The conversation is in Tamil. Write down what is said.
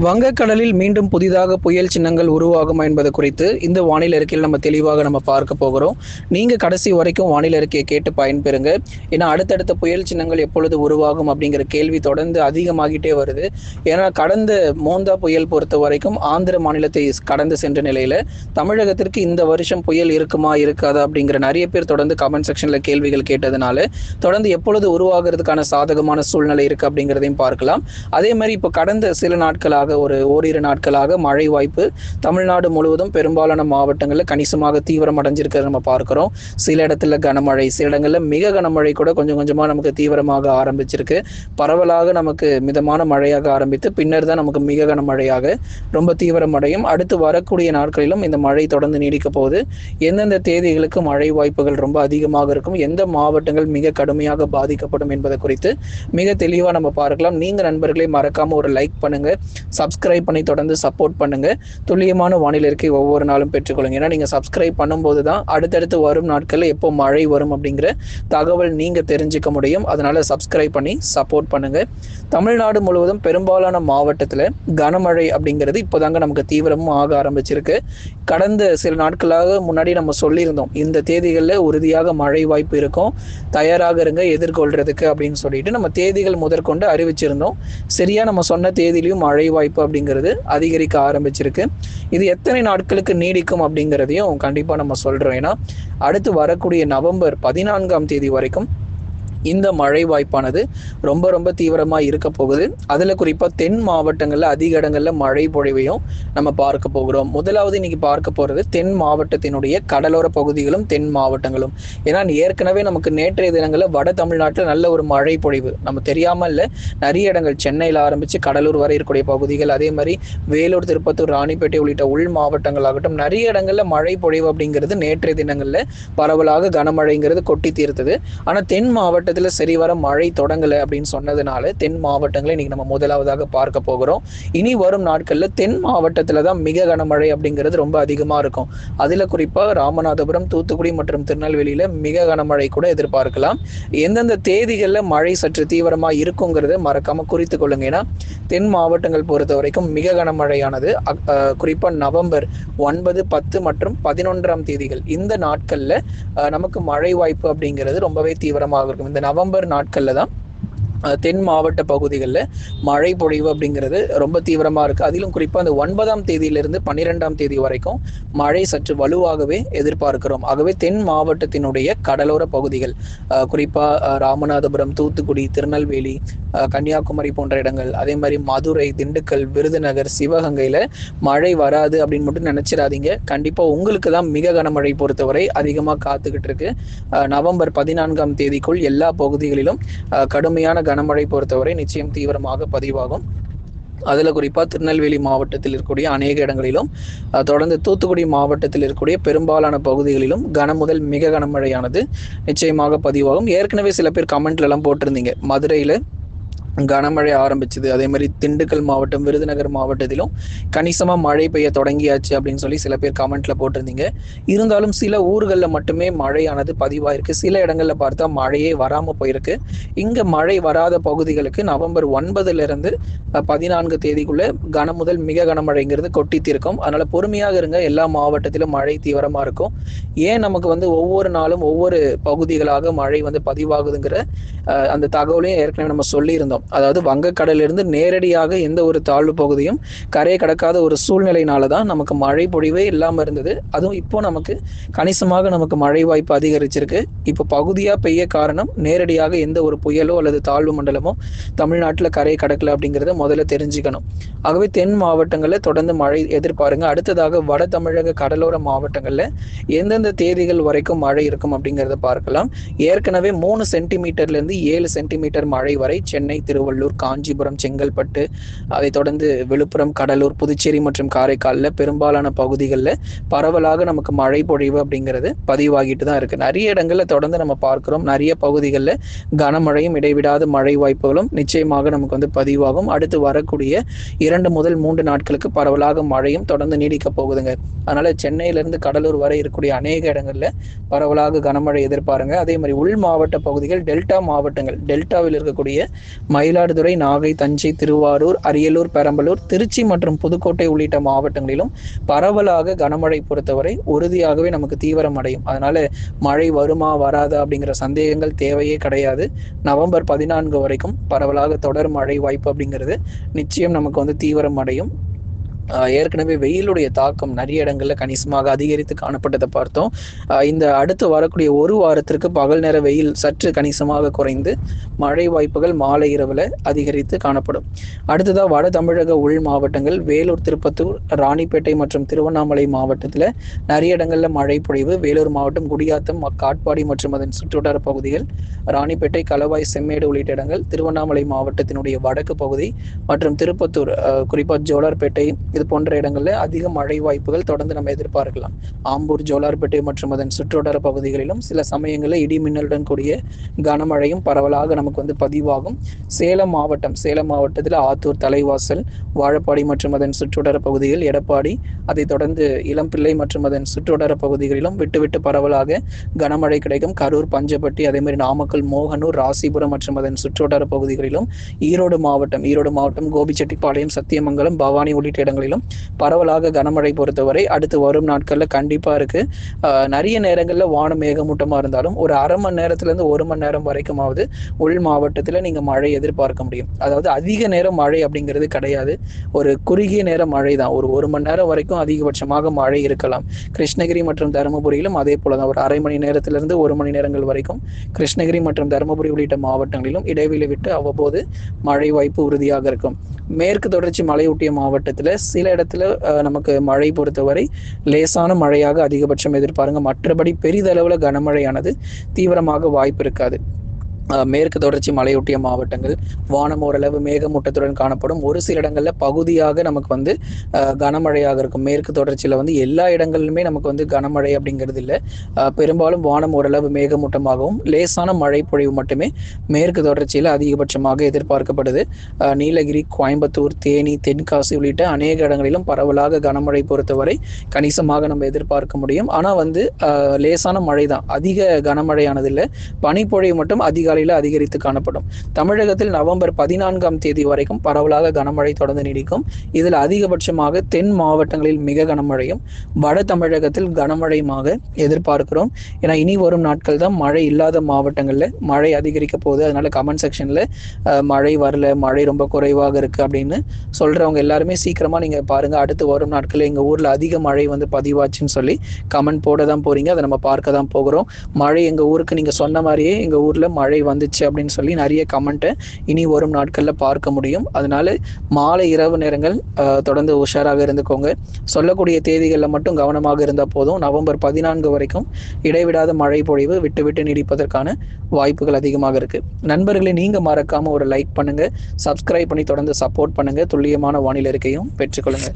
வங்கக்கடலில் மீண்டும் புதிதாக புயல் சின்னங்கள் உருவாகுமா என்பது குறித்து இந்த வானிலை அறிக்கையில் நம்ம தெளிவாக நம்ம பார்க்க போகிறோம். நீங்க கடைசி வரைக்கும் வானிலை அறிக்கையை கேட்டு பயன்பெறுங்க. ஏன்னா அடுத்தடுத்த புயல் சின்னங்கள் எப்பொழுது உருவாகும் அப்படிங்கிற கேள்வி தொடர்ந்து அதிகமாகிட்டே வருது. ஏன்னா கடந்த மோந்தா புயல் பொறுத்த வரைக்கும் ஆந்திர மாநிலத்தை கடந்து சென்ற நிலையில தமிழகத்திற்கு இந்த வருஷம் புயல் இருக்குமா இருக்காதா அப்படிங்கிற நிறைய பேர் தொடர்ந்து கமெண்ட் செக்ஷன்ல கேள்விகள் கேட்டதுனால தொடர்ந்து எப்பொழுது உருவாகிறதுக்கான சாதகமான சூழ்நிலை இருக்கு அப்படிங்கிறதையும் பார்க்கலாம். அதே மாதிரி இப்போ கடந்த சில நாட்களாக ஒரு ஓரிரு நாட்களாக மழை வாய்ப்பு தமிழ்நாடு முழுவதும் பெரும்பாலான மாவட்டங்களில் கணிசமாக தீவிரம் அடைஞ்சிருக்கிறத நம்ம பார்க்குறோம். சில இடத்துல கனமழை சில இடங்களில் மிக கனமழை கூட கொஞ்சம் கொஞ்சமாக நமக்கு தீவிரமாக ஆரம்பிச்சிருக்கு. பரவலாக நமக்கு மிதமான மழையாக ஆரம்பித்து பின்னர் தான் நமக்கு மிக கனமழையாக ரொம்ப தீவிரமடையும் அடுத்து வரக்கூடிய நாட்களிலும் இந்த மழை தொடர்ந்து நீடிக்க போகுது. எந்தெந்த தேதிகளுக்கு மழை வாய்ப்புகள் ரொம்ப அதிகமாக இருக்கும் எந்த மாவட்டங்கள் மிக கடுமையாக பாதிக்கப்படும் என்பது குறித்து மிக தெளிவாக நம்ம பார்க்கலாம். நீங்கள் நண்பர்களை மறக்காமல் ஒரு லைக் பண்ணுங்கள் சப்ஸ்கிரைப் பண்ணி தொடர்ந்து சப்போர்ட் பண்ணுங்க. துல்லியமான வானிலை இருக்கை. ஒவ்வொரு நாளும் பெற்றுக்கொள்ளுங்க. ஏன்னா நீங்க சப்ஸ்கிரைப் பண்ணும்போது தான் அடுத்தடுத்து வரும் நாட்களில் எப்போ மழை வரும் அப்படிங்கிற தகவல் நீங்க தெரிஞ்சுக்க முடியும். அதனால சப்ஸ்கிரைப் பண்ணி சப்போர்ட் பண்ணுங்க. தமிழ்நாடு முழுவதும் பெரும்பாலான மாவட்டத்தில் கனமழை அப்படிங்கிறது இப்போதாங்க நமக்கு தீவிரமும் ஆக ஆரம்பிச்சிருக்கு. கடந்த சில நாட்களாக முன்னாடி நம்ம சொல்லியிருந்தோம். இந்த தேதிகளில் உறுதியாக மழை வாய்ப்பு இருக்கும். தயாராக இருங்க எதிர்கொள்றதுக்கு அப்படின்னு சொல்லிட்டு நம்ம தேதிகள் முதற்கொண்டு அறிவிச்சிருந்தோம். சரியா நம்ம சொன்ன தேதியிலையும் மழை வாய்ப்பு அப்படிங்கிறது அதிகரிக்க ஆரம்பிச்சிருக்கு. இது எத்தனை நாட்களுக்கு நீடிக்கும் அப்படிங்கிறதையும் கண்டிப்பாக நம்ம சொல்கிறோம் ஏன்னா அடுத்து வரக்கூடிய நவம்பர் பதினான்காம் தேதி வரைக்கும் இந்த மழை வாய்ப்பானது ரொம்ப ரொம்ப தீவிரமாக இருக்க போகுது. அதில் குறிப்பாக தென் மாவட்டங்களில் அதிக இடங்களில் மழை பொழிவையும் நம்ம பார்க்க போகிறோம். முதலாவது இன்னைக்கு பார்க்க போகிறது தென் மாவட்டத்தினுடைய கடலோர பகுதிகளும் தென் மாவட்டங்களும். ஏன்னா ஏற்கனவே நமக்கு நேற்றைய தினங்களில் வட தமிழ்நாட்டில் நல்ல ஒரு மழை பொழிவு. நம்ம தெரியாமல் இல்லை நிறைய இடங்கள் சென்னையில் ஆரம்பித்து கடலூர் வரை இருக்கக்கூடிய பகுதிகள் அதே மாதிரி வேலூர் திருப்பத்தூர் ராணிப்பேட்டை உள்ளிட்ட உள் மாவட்டங்கள் ஆகட்டும் நிறைய இடங்களில் மழை பொழிவு அப்படிங்கிறது நேற்றைய தினங்களில் பரவலாக கனமழைங்கிறது கொட்டி தீர்த்தது. ஆனால் தென் மாவட்ட மாவட்டத்தில் சரி வர மழை தொடங்கலை அப்படின்னு சொன்னதுனால தென் மாவட்டங்களை இன்னைக்கு நம்ம முதலாவதாக பார்க்க போகிறோம். இனி வரும் நாட்களில் தென் மாவட்டத்தில் தான் மிக கனமழை அப்படிங்கிறது ரொம்ப அதிகமாக இருக்கும். அதில் குறிப்பாக ராமநாதபுரம் தூத்துக்குடி மற்றும் திருநெல்வேலியில் மிக கனமழை கூட எதிர்பார்க்கலாம். எந்தெந்த தேதிகளில் மழை சற்று தீவிரமாக இருக்குங்கிறத மறக்காமல் குறித்து கொள்ளுங்க. ஏன்னா தென் மாவட்டங்கள் பொறுத்த வரைக்கும் மிக கனமழையானது. குறிப்பாக நவம்பர் ஒன்பது பத்து மற்றும் பதினொன்றாம் தேதிகள். இந்த நாட்களில் நமக்கு மழை வாய்ப்பு அப்படிங்கிறது ரொம்பவே தீவிரமாக இருக்கும். இந்த நவம்பர் நாட்களில் தான் தென் மாவட்ட பகுதிகளில் மழை பொழிவு அப்படிங்கிறது ரொம்ப தீவிரமாக இருக்குது அதிலும் குறிப்பாக அந்த ஒன்பதாம் தேதியிலிருந்து பன்னிரெண்டாம் தேதி வரைக்கும் மழை சற்று வலுவாகவே எதிர்பார்க்கிறோம். ஆகவே தென் மாவட்டத்தினுடைய கடலோர பகுதிகள் குறிப்பாக ராமநாதபுரம் தூத்துக்குடி திருநெல்வேலி கன்னியாகுமரி போன்ற இடங்கள் அதே மாதிரி மதுரை திண்டுக்கல் விருதுநகர் சிவகங்கையில் மழை வராது அப்படின்னு மட்டும் நினச்சிடாதீங்க. கண்டிப்பாக உங்களுக்கு தான் மிக கனமழை பொறுத்தவரை அதிகமாக காத்துக்கிட்டு இருக்கு. நவம்பர் பதினான்காம் தேதிக்குள் எல்லா பகுதிகளிலும் கடுமையான கனமழை பொறுத்தவரை நிச்சயம் தீவிரமாக பதிவாகும். அதில் குறிப்பாக திருநெல்வேலி மாவட்டத்தில் இருக்கக்கூடிய அநேக இடங்களிலும் தொடர்ந்து தூத்துக்குடி மாவட்டத்தில் இருக்கக்கூடிய பெரும்பாலான பகுதிகளிலும் கன முதல் மிக கனமழையானது நிச்சயமாக பதிவாகும். ஏற்கனவே சில பேர் கமெண்ட்லலாம் போட்டிருந்தீங்க. மதுரையில் கனமழை ஆரம்பிச்சது. அதே மாதிரி திண்டுக்கல் மாவட்டம் விருதுநகர் மாவட்டத்திலும் கணிசமாக மழை பெய்ய தொடங்கியாச்சு அப்படின்னு சொல்லி சில பேர் கமெண்ட்ல போட்டிருந்தீங்க. இருந்தாலும் சில ஊர்களில் மட்டுமே மழையானது பதிவாயிருக்கு. சில இடங்கள்ல பார்த்தா மழையே வராம போயிருக்கு. இங்க மழை வராத பகுதிகளுக்கு நவம்பர் ஒன்பதுல இருந்து பதினான்கு தேதிக்குள்ள கன முதல் மிக கனமழைங்கிறது கொட்டித்திருக்கும். அதனால பொறுமையாக இருங்க. எல்லா மாவட்டத்திலும் மழை தீவிரமா இருக்கும். ஏன் நமக்கு வந்து ஒவ்வொரு நாளும் ஒவ்வொரு பகுதிகளாக மழை வந்து பதிவாகுதுங்கிற அந்த தகவலையும் ஏற்கனவே நம்ம சொல்லியிருந்தோம். அதாவது வங்கக்கடலிலிருந்து நேரடியாக எந்த ஒரு தாழ்வு பகுதியும் கரையை கடக்காத ஒரு சூழ்நிலையினால தான் நமக்கு மழை பொழிவே இல்லாமல் இருந்தது. அதுவும் இப்போ நமக்கு கணிசமாக நமக்கு மழை வாய்ப்பு அதிகரிச்சிருக்கு. இப்போ பகுதியாக பெய்ய காரணம் நேரடியாக எந்த ஒரு புயலோ அல்லது தாழ்வு மண்டலமோ தமிழ்நாட்டில் கரையை கடக்கல அப்படிங்கிறத முதல்ல தெரிஞ்சுக்கணும். ஆகவே தென் மாவட்டங்களில் தொடர்ந்து மழை எதிர்பாருங்க. அடுத்ததாக வட தமிழக கடலோர மாவட்டங்களில் எந்தெந்த தேதிகள் வரைக்கும் மழை இருக்கும் அப்படிங்கிறத பார்க்கலாம். ஏற்கனவே மூணு சென்டிமீட்டர்லேருந்து ஏழு சென்டிமீட்டர் மழை வரை சென்னை திருவள்ளூர் காஞ்சிபுரம் செங்கல்பட்டு அதைத் தொடர்ந்து விழுப்புரம் கடலூர் புதுச்சேரி மற்றும் காரைக்காலில் பெரும்பாலான பகுதிகளில் பரவலாக நமக்கு மழை பொழிவு அப்படிங்கிறது பதிவாகிட்டு தான் இருக்கு. நிறைய இடங்களில் தொடர்ந்து நம்ம பார்க்குறோம். நிறைய பகுதிகளில் கனமழையும் இடைவிடாத மழை வாய்ப்புகளும் நிச்சயமாக நமக்கு வந்து பதிவாகும். அடுத்து வரக்கூடிய இரண்டு முதல் மூன்று நாட்களுக்கு பரவலாக மழையும் தொடர்ந்து நீடிக்க போகுதுங்க. அதனால சென்னையிலிருந்து கடலூர் வரை இருக்கக்கூடிய அநேக இடங்கள்ல பரவலாக கனமழை எதிர்பாருங்க. அதே மாதிரி உள் மாவட்ட பகுதிகள் டெல்டா மாவட்டங்கள் டெல்டாவில் இருக்கக்கூடிய மயிலாடுதுறை நாகை தஞ்சை திருவாரூர் அரியலூர் பெரம்பலூர் திருச்சி மற்றும் புதுக்கோட்டை உள்ளிட்ட மாவட்டங்களிலும் பரவலாக கனமழை பொறுத்தவரை உறுதியாகவே நமக்கு தீவிரம் அடையும். அதனால மழை வருமா வராதா அப்படிங்கிற சந்தேகங்கள் தேவையே கிடையாது. நவம்பர் பதினான்கு வரைக்கும் பரவலாக தொடர் மழை வாய்ப்பு அப்படிங்கிறது நிச்சயம் நமக்கு வந்து தீவிரம் அடையும். ஏற்கனவே வெயிலுடைய தாக்கம் நிறைய இடங்கள்ல கணிசமாக அதிகரித்து காணப்பட்டதை பார்த்தோம். இந்த அடுத்து வரக்கூடிய ஒரு வாரத்திற்கு பகல் நேர வெயில் சற்று கணிசமாக குறைந்து மழை வாய்ப்புகள் மாலை இரவுல அதிகரித்து காணப்படும். அடுத்ததா வட தமிழக உள் மாவட்டங்கள் வேலூர் திருப்பத்தூர் ராணிப்பேட்டை மற்றும் திருவண்ணாமலை மாவட்டத்தில் நிறைய இடங்கள்ல மழை பொழிவு. வேலூர் மாவட்டம் குடியாத்தம் காட்பாடி மற்றும் அதன் சுற்றுவட்டார பகுதிகள் ராணிப்பேட்டை கலவாய் செம்மேடு உள்ளிட்ட இடங்கள் திருவண்ணாமலை மாவட்டத்தினுடைய வடக்கு பகுதி மற்றும் திருப்பத்தூர் குறிப்பா ஜோலார்பேட்டை இது போன்ற இடங்களில் அதிக மழை வாய்ப்புகள் தொடர்ந்து நம்ம எதிர்பார்க்கலாம். ஆம்பூர் ஜோலார்பேட்டை மற்றும் அதன் சுற்றுவட்டார பகுதிகளிலும் சில சமயங்களில் இடி மின்னலுடன் கூடிய கனமழையும் பரவலாக நமக்கு வந்து பதிவாகும். சேலம் மாவட்டம் சேலம் மாவட்டத்தில் ஆத்தூர் தலைவாசல் வாழப்பாடி மற்றும் அதன் சுற்றுவட்டார பகுதிகள் எடப்பாடி அதைத் தொடர்ந்து இளம்பிள்ளை மற்றும் அதன் சுற்றுவட்டார பகுதிகளிலும் விட்டுவிட்டு பரவலாக கனமழை கிடைக்கும். கரூர் பஞ்சப்பட்டி அதே மாதிரி நாமக்கல் மோகனூர் ராசிபுரம் மற்றும் அதன் சுற்றுவட்டார பகுதிகளிலும் ஈரோடு மாவட்டம் ஈரோடு மாவட்டம் கோபிச்செட்டிப்பாளையம் சத்தியமங்கலம் பவானி உள்ளிட்ட இடங்கள் இடங்களிலும் பரவலாக கனமழை பொறுத்தவரை அடுத்து வரும் நாட்கள்ல கண்டிப்பா இருக்கு. நிறைய நேரங்கள்ல வானம் மேகமூட்டமா இருந்தாலும் ஒரு அரை மணி நேரத்துல இருந்து ஒரு மணி நேரம் வரைக்குமாவது உள் மாவட்டத்துல நீங்க மழை எதிர்பார்க்க முடியும். அதாவது அதிக நேரம் மழை அப்படிங்கிறது கிடையாது. ஒரு குறுகிய நேரம் மழை தான். ஒரு ஒரு மணி நேரம் வரைக்கும் அதிகபட்சமாக மழை இருக்கலாம். கிருஷ்ணகிரி மற்றும் தருமபுரியிலும் அதே போலதான் ஒரு அரை மணி நேரத்திலிருந்து ஒரு மணி நேரங்கள் வரைக்கும் கிருஷ்ணகிரி மற்றும் தருமபுரி உள்ளிட்ட மாவட்டங்களிலும் இடைவெளி விட்டு அவ்வப்போது மழை வாய்ப்பு உறுதியாக இருக்கும். மேற்கு தொடர்ச்சி மலையொட்டிய மாவட்டத்தில் சில இடத்துல நமக்கு மழை பொறுத்தவரை லேசான மழையாக அதிகபட்சம் எதிர்பாருங்க. மற்றபடி பெரிதளவில் கனமழையானது தீவிரமாக வாய்ப்பு இருக்காது. மேற்கு தொடர்ச்சி மலையொட்டிய மாவட்டங்கள் வானம் ஓரளவு மேகமூட்டத்துடன் காணப்படும். ஒரு சில இடங்கள்ல பகுதியாக நமக்கு வந்து கனமழையாக இருக்கும். மேற்கு தொடர்ச்சியில வந்து எல்லா இடங்களிலுமே நமக்கு வந்து கனமழை அப்படிங்கிறது இல்லை. பெரும்பாலும் வானம் ஓரளவு மேகமூட்டமாகவும் லேசான மழை பொழிவு மட்டுமே மேற்கு தொடர்ச்சியில அதிகபட்சமாக எதிர்பார்க்கப்படுது. நீலகிரி கோயம்புத்தூர் தேனி தென்காசி உள்ளிட்ட அநேக இடங்களிலும் பரவலாக கனமழை பொறுத்தவரை கணிசமாக நம்ம எதிர்பார்க்க முடியும். ஆனா வந்து லேசான மழை தான் அதிக கனமழையானது இல்லை. பனிப்பொழிவு மட்டும் அதிகாலை அதிகாலையில் அதிகரித்து காணப்படும். தமிழகத்தில் நவம்பர் பதினான்காம் தேதி வரைக்கும் பரவலாக கனமழை தொடர்ந்து நீடிக்கும். இதில் அதிகபட்சமாக தென் மாவட்டங்களில் மிக கனமழையும் வட தமிழகத்தில் கனமழையுமாக எதிர்பார்க்கிறோம். ஏன்னா இனி வரும் நாட்கள் தான் மழை இல்லாத மாவட்டங்களில் மழை அதிகரிக்க போகுது. அதனால கமெண்ட் செக்ஷன்ல மழை வரல மழை ரொம்ப குறைவாக இருக்கு அப்படின்னு சொல்றவங்க எல்லாருமே சீக்கிரமா நீங்க பாருங்க. அடுத்து வரும் நாட்களில் எங்க ஊர்ல அதிக மழை வந்து பதிவாச்சுன்னு சொல்லி கமெண்ட் போட தான் போறீங்க. அதை நம்ம பார்க்க தான் போகிறோம். மழை எங்க ஊருக்கு நீங்க சொன்ன மாதிரியே எங்க ஊர்ல மழை வந்துச்சு அப்படின்னு சொல்லி நிறைய கமெண்ட்டை இனி வரும் நாட்களில் பார்க்க முடியும். அதனால மாலை இரவு நேரங்கள் தொடர்ந்து உஷாராக இருந்துக்கோங்க. சொல்லக்கூடிய தேதிகளில் மட்டும் கவனமாக இருந்தால் போதும். நவம்பர் பதினான்கு வரைக்கும் இடைவிடாத மழை பொழிவு விட்டு விட்டு நீடிப்பதற்கான வாய்ப்புகள் அதிகமாக இருக்கு. நண்பர்களை நீங்க மறக்காம ஒரு லைக் பண்ணுங்க. சப்ஸ்கிரைப் பண்ணி தொடர்ந்து சப்போர்ட் பண்ணுங்க. துல்லியமான வானிலை இருக்கையும் பெற்றுக்கொள்ளுங்க.